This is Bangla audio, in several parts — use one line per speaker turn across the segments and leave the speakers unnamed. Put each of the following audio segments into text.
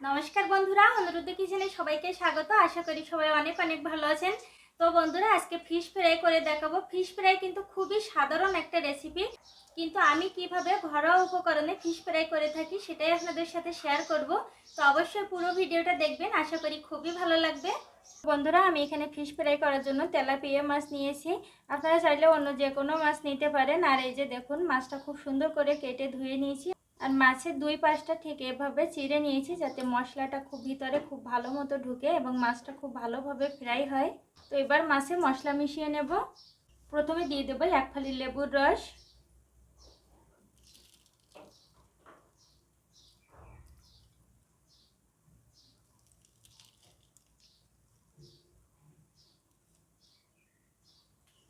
নমস্কার বন্ধুরা, অনুরুদ্ধ কিচেনে সবাইকে স্বাগত। আশা করি সবাই অনেক অনেক ভালো আছেন। তো বন্ধুরা, আজকে ফিশ ফ্রাই করে দেখাবো। ফিশ ফ্রাই কিন্তু খুবই সাধারণ একটা রেসিপি কিন্তু আমি কীভাবে ঘরোয়া উপকরণে ফিশ ফ্রাই করে থাকি সেটাই আপনাদের সাথে শেয়ার করব। তো অবশ্যই পুরো ভিডিওটা দেখবেন, আশা করি খুবই ভালো লাগবে। বন্ধুরা, আমি এখানে ফিশ ফ্রাই করার জন্য তেলাপিয়া মাছ নিয়েছি। আপনারা চাইলে অন্য যে কোনো মাছ নিতে পারেন। আর এই যে দেখুন, মাছটা খুব সুন্দর করে কেটে ধুয়ে নিয়েছি। আর মাছের দুই পাশটা ঠিক এভাবে চিড়ে নিয়েছি যাতে মশলাটা খুব ভিতরে খুব ভালো মতো ঢুকে এবং মাছটা খুব ভালোভাবে ফ্রাই হয়। তো এবার মাছে মশলা মিশিয়ে নেব। প্রথমে দিয়ে দেবো এক ফালি লেবুর রস।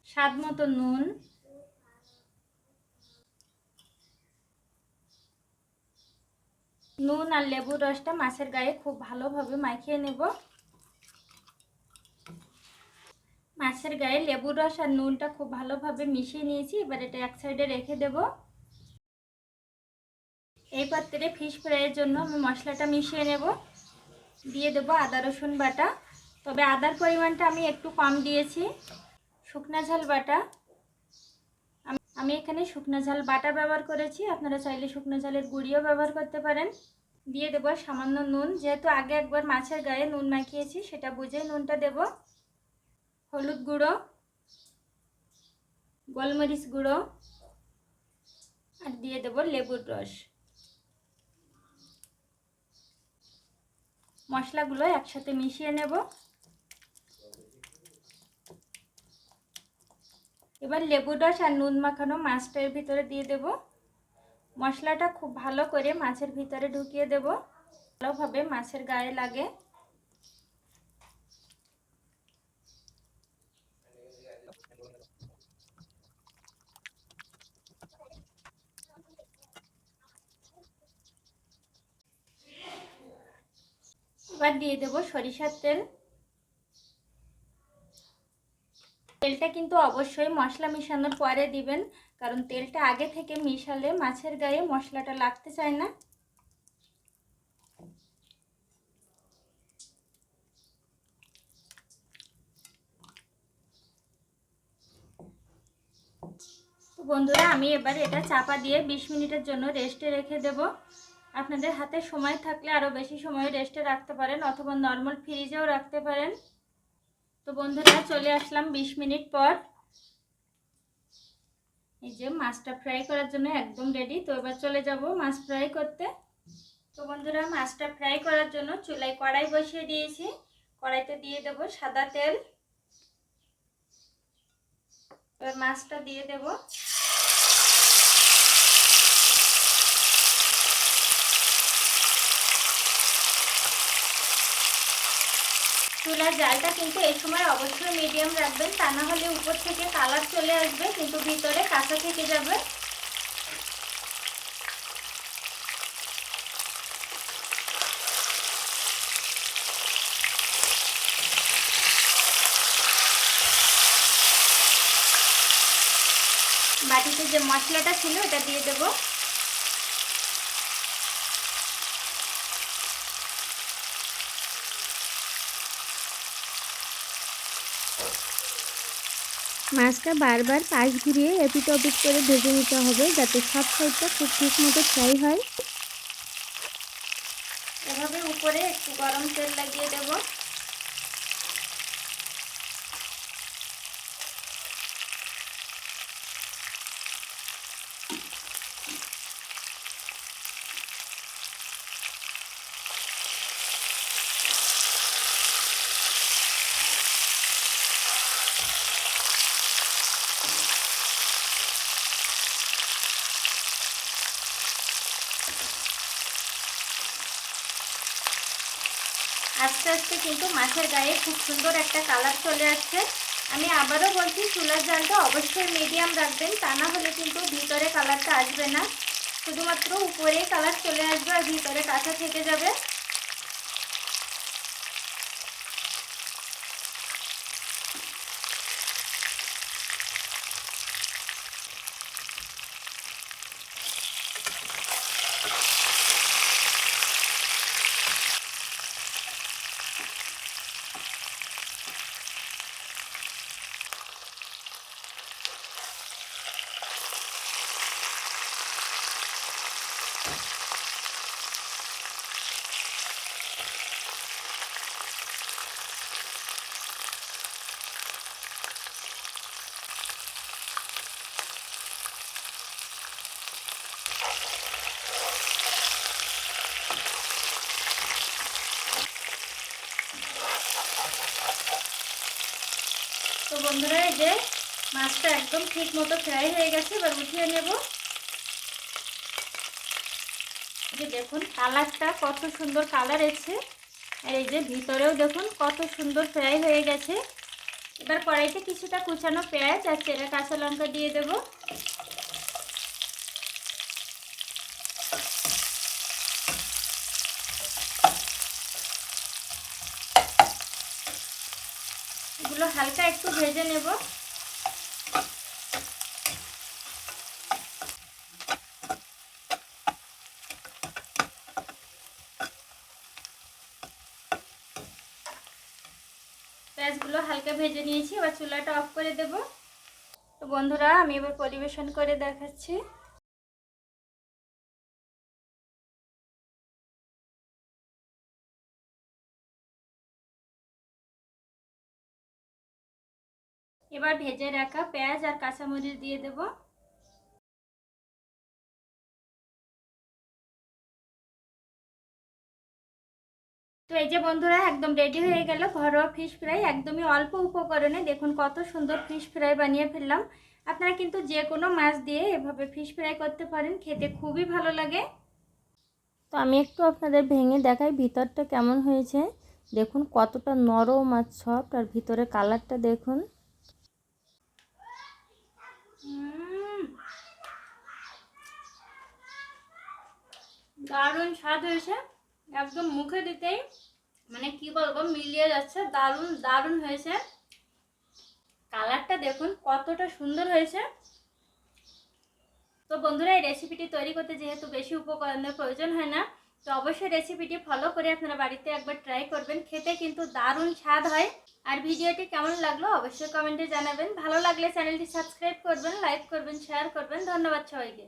স্বাদ মতো নুন। নুন আর লেবুর রসটা মাছের গায়ে খুব ভালোভাবে মাখিয়ে নেব। মাছের গায়ে লেবুর রস আর নুনটা খুব ভালোভাবে মিশিয়ে নিয়েছি, এবার এটা এক সাইডে রেখে দেব। এই পাত্রে ফিশ ফ্রাইয়ের জন্য আমি মশলাটা মিশিয়ে নেব। দিয়ে দেবো আদা, রসুন বাটা। তবে আদার পরিমাণটা আমি একটু কম দিয়েছি। শুকনা ঝাল বাটা। আমি এখানে শুকনো ঝাল বাটা ব্যবহার করেছি। আপনারা চাইলে শুকনো ঝালের গুঁড়িও ব্যবহার করতে পারেন। দিয়ে দেবো সামান্য নুন। যেহেতু আগে একবার মাছের গায়ে নুন মাখিয়েছি, সেটা বুঝে নুনটা দেব। হলুদ গুঁড়ো, গোলমরিচ গুঁড়ো, আর দিয়ে দেবো লেবুর রস। মশলাগুলো একসাথে মিশিয়ে নেব। এবার লেবু রস আর নুন মাখানো মাছটার ভিতরে দিয়ে দেব। মশলাটা খুব ভালো করে মাছের ভিতরে ঢুকিয়ে দেব। ভালোভাবে মাছের গায়ে লাগে। এবার দিয়ে দেব সরিষার তেল। তেলটা কিন্তু অবশ্যই মশলা মিশানোর পরে দিবেন, কারণ তেলটা আগে থেকে মিশালে মাছের গায়ে মশলাটা লাগতে চায় না। বন্ধুরা, আমি এবার এটা চাপা দিয়ে বিশ মিনিটের জন্য রেস্টে রেখে দেব। আপনাদের হাতে সময় থাকলে আরও বেশি সময় রেস্টে রাখতে পারেন, অথবা নর্মাল ফ্রিজেও রাখতে পারেন। তো বন্ধুরা চলে আসলাম ২০ মিনিট পর। এই যে মাছটা ফ্রাই করার জন্য একদম রেডি তো এবার চলে যাব মাছ ফ্রাই করতে। তো বন্ধুরা মাছটা ফ্রাই করার জন্য চুলায় কড়াই বসিয়ে দিয়েছি। কড়াইতে দিয়ে দেব সাদা তেল। এবার মাছটা দিয়ে দেব। চুলার জালটা কিন্তু এই সময় অবশ্যই মিডিয়াম রাখবেন। তা না হলে উপর থেকে কালার চলে আসবে, কিন্তু ভিতরে কাঁচা থেকে যাবে। বাটিতে যে মশলাটা ছিল, এটা দিয়ে দেবো।
মাছটা বারবার পাশ ঘুরিয়ে এপিট ওপিট করে ভেজে নিতে হবে যাতে সব সাইডটা খুব ঠিক মতো ফ্রাই হয়।
এভাবে উপরে একটু গরম তেল লাগিয়ে দেব। আস্তে আস্তে কিন্তু মাছের গায়ে খুব সুন্দর একটা কালার চলে আসছে। আমি আবারও বলছি, চুলার জালটা অবশ্যই মিডিয়াম রাখবেন, তা না হলে কিন্তু ভিতরে কালারটা আসবে না। শুধুমাত্র উপরেই কালার চলে আসবে আর ভিতরে কাঁচা থেকে যাবে। তো বন্ধুরা এই যে মাছটা একদম ঠিক মতো ফ্রাই হয়ে গেছে, এবার উঠিয়ে নেব। যে দেখুন, কালারটা কত সুন্দর কালার এসছে। আর এই যে ভিতরেও দেখুন কত সুন্দর ফ্রাই হয়ে গেছে। এবার কড়াইতে কিছুটা কুচানো পেঁয়াজ আর চেরা কাঁচা লঙ্কা দিয়ে দেব। এগুলো হালকা একটু ভেজে নেব। পেঁয়াজগুলো হালকা ভেজে নিয়েছি, এবার চুলাটা অফ করে দেব। তো বন্ধুরা, আমি এবার পরিবেশন করে দেখাচ্ছি। এবার ভেজে রাখা পেঁয়াজ আর কাঁচামরিচ দিয়ে দেব। তো এই যে বন্ধুরা, একদম রেডি হয়ে গেল। ঘরোয়া ফিশ ফ্রাই একদমই অল্প উপকরণে। দেখুন কত সুন্দর ফিশ ফ্রাই বানিয়ে ফেললাম। আপনারা কিন্তু যে কোনো মাছ দিয়ে এভাবে ফিশ ফ্রাই করতে পারেন। খেতে খুবই ভালো লাগে।
তো আমি একটু আপনাদের ভেঙে দেখাই ভিতরটা কেমন হয়েছে। দেখুন কতটা নরম আর সফট আর ভিতরে কালারটা দেখুন।
দারুণ স্বাদ হয়েছে। একদম মুখে দিতেই মানে কি বলব, মিলিয়ে যাচ্ছে। দারুণ দারুণ হয়েছে। কালারটা দেখুন, কতটা সুন্দর হয়েছে। তো বন্ধুরা, এই রেসিপিটি তৈরি করতে যেহেতু বেশি উপকরণের প্রয়োজন হয় না তো অবশ্যই রেসিপিটি ফলো করে আপনারা বাড়িতে একবার ট্রাই করবেন। খেতে কিন্তু দারুণ স্বাদ হয়। আর ভিডিওটি কেমন লাগল অবশ্যই কমেন্টে জানাবেন। ভালো লাগলে চ্যানেলটি সাবস্ক্রাইব করবেন লাইক করবেন শেয়ার করবেন। ধন্যবাদ সবাইকে।